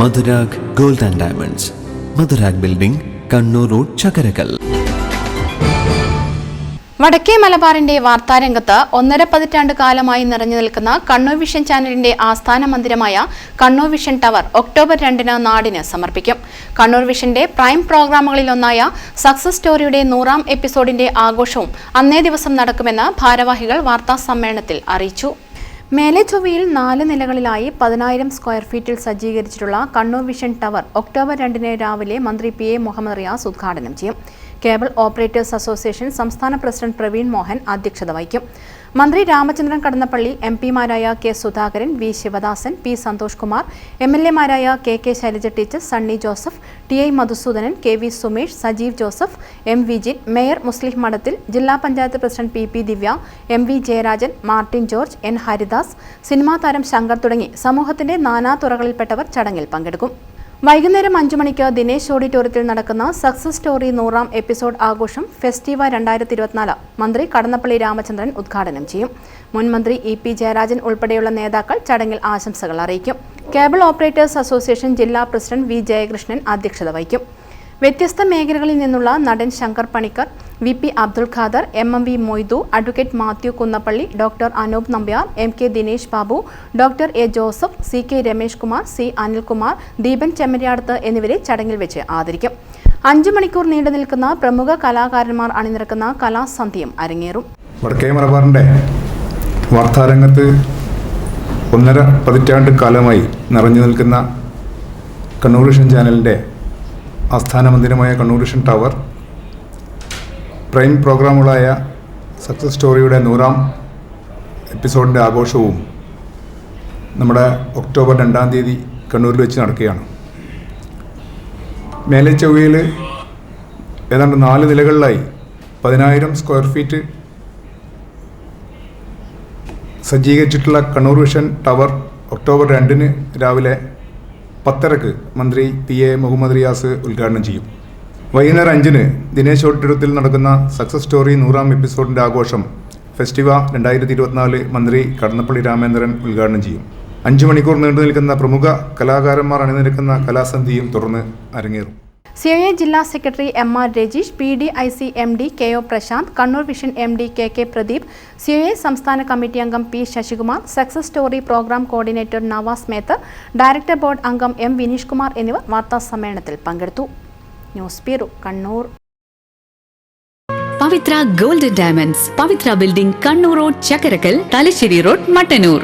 Madhurag gold and diamonds. Madhurag building Kannur road Chakkarakkal. വടക്കേ മലബാറിന്റെ വാർത്താരംഗത്ത് ഒന്നര പതിറ്റാണ്ട് കാലമായി നിറഞ്ഞു നിൽക്കുന്ന കണ്ണൂർ വിഷൻ ചാനലിന്റെ ആസ്ഥാന മന്ദിരമായ കണ്ണൂർ വിഷൻ ടവർ ഒക്ടോബർ രണ്ടിന് നാടിന് സമർപ്പിക്കും. കണ്ണൂർ വിഷന്റെ പ്രൈം പ്രോഗ്രാമുകളിലൊന്നായ സക്സസ് സ്റ്റോറിയുടെ നൂറാം എപ്പിസോഡിന്റെ ആഘോഷവും അന്നേ ദിവസം നടക്കുമെന്ന് ഭാരവാഹികൾ വാർത്താ സമ്മേളനത്തിൽ അറിയിച്ചു. മേലെ നാല് നിലകളിലായി പതിനായിരം സ്ക്വയർ ഫീറ്റിൽ സജ്ജീകരിച്ചിട്ടുള്ള കണ്ണൂർ വിഷൻ ടവർ ഒക്ടോബർ രണ്ടിന് രാവിലെ മന്ത്രി പി എ മുഹമ്മദ് റിയാസ് ഉദ്ഘാടനം ചെയ്യും. കേബിൾ ഓപ്പറേറ്റേഴ്സ് അസോസിയേഷൻ സംസ്ഥാന പ്രസിഡന്റ് പ്രവീൺ മോഹൻ അധ്യക്ഷത വഹിക്കും. മന്ത്രി Ramachandran Kadannappally M പിമാരായ K Sudhakaran V Sivadasan P Santhosh Kumar M L എമാരായ K K Shailaja teacher Sunny Joseph T I Madhusudanan K V Sumesh Sajeev Joseph M Vijin mayor Muslih Madathil ജില്ലാ panchayat president P P Divya M V Jayarajan Martin George N Haridas cinema താരം ശങ്കർ തുടങ്ങി സമൂഹത്തിന്റെ നാനാ തുറകളിൽപ്പെട്ടവർ ചടങ്ങിൽ പങ്കെടുക്കും. വൈകുന്നേരം അഞ്ചു മണിക്ക് ദിനേശ് ഓഡിറ്റോറിയത്തിൽ നടക്കുന്ന സക്സസ് സ്റ്റോറി നൂറാം എപ്പിസോഡ് ആഘോഷം ഫെസ്റ്റിവ രണ്ടായിരത്തി ഇരുപത്തിനാല് മന്ത്രി കടന്നപ്പള്ളി രാമചന്ദ്രൻ ഉദ്ഘാടനം ചെയ്യും. മുൻ മന്ത്രി ഇ പി ജയരാജൻ ഉൾപ്പെടെയുള്ള നേതാക്കൾ ചടങ്ങിൽ ആശംസകൾ അറിയിക്കും. കേബിൾ ഓപ്പറേറ്റേഴ്സ് അസോസിയേഷൻ ജില്ലാ പ്രസിഡന്റ് വി ജയകൃഷ്ണൻ അധ്യക്ഷത വഹിക്കും. വ്യത്യസ്ത മേഖലകളിൽ നിന്നുള്ള നടൻ Shankar Panicker V P Abdul Khader M M V Moidu advocate Mathew Kunnappally doctor Anoop Nambiar M K Dinesh Babu doctor A Joseph C K Ramesh Kumar C Anilkumar Deepan Chemmariyadath എന്നിവരെ ചടങ്ങിൽ വെച്ച് ആദരിക്കും. അഞ്ചു മണിക്കൂർ നീണ്ടു നിൽക്കുന്ന പ്രമുഖ കലാകാരന്മാർ അണിനിരക്കുന്ന കലാസന്ധ്യയും അരങ്ങേറും. വാർത്താരംഗത്ത് ഒന്നര പതിറ്റാണ്ട് കാലമായി നിറഞ്ഞു നിൽക്കുന്ന കണ്ണൂർ വിഷൻ ചാനലിന്റെ ആസ്ഥാന മന്ദിരമായ കണ്ണൂർ വിഷൻ ടവർ. പ്രൈം പ്രോഗ്രാമുകളായ സക്സസ് സ്റ്റോറിയുടെ നൂറാം എപ്പിസോഡിന്റെ ആഘോഷവും നമ്മുടെ ഒക്ടോബർ രണ്ടാം തീയതി കണ്ണൂരിൽ വെച്ച് നടക്കുകയാണ്. മേലെ ചൊവ്വയിൽ ഏതാണ്ട് നാല് നിലകളിലായി പതിനായിരം സ്ക്വയർ ഫീറ്റ് സജ്ജീകരിച്ചിട്ടുള്ള കണ്ണൂർ വിഷൻ ടവർ ഒക്ടോബർ രണ്ടിന് രാവിലെ പത്തരക്ക് മന്ത്രി പി എ മുഹമ്മദ് റിയാസ് ഉദ്ഘാടനം ചെയ്യും. വൈകുന്നേരം അഞ്ചിന് ദിനേശ് ഓഡിറ്റോറിയത്തിൽ നടക്കുന്ന സക്സസ് സ്റ്റോറി നൂറാം എപ്പിസോഡിന്റെ ആഘോഷം ഫെസ്റ്റിവ രണ്ടായിരത്തി ഇരുപത്തിനാല് മന്ത്രി കടന്നപ്പള്ളി രാമേന്ദ്രൻ ഉദ്ഘാടനം ചെയ്യും. അഞ്ചു മണിക്കൂർ നീണ്ടു നിൽക്കുന്ന പ്രമുഖ കലാകാരന്മാർ അണിനിരക്കുന്ന കലാസന്ധിയും തുടർന്ന് അരങ്ങേറും. സി ഐ ജില്ലാ secretary M R Rajeesh P D I C M D K O Prashanth Kannur vision M D K K Pradeep C I സംസ്ഥാന കമ്മിറ്റി അംഗം P Sasikumar success story programme coordinator Navas Meth director board അംഗം M Vineesh Kumar എന്നിവർ വാർത്താ സമ്മേളനത്തിൽ പങ്കെടുത്തു. News bureau Kannur. Pavithra gold diamonds Pavithra building Kannur road Chakkarakkal Thalassery road Mattannur.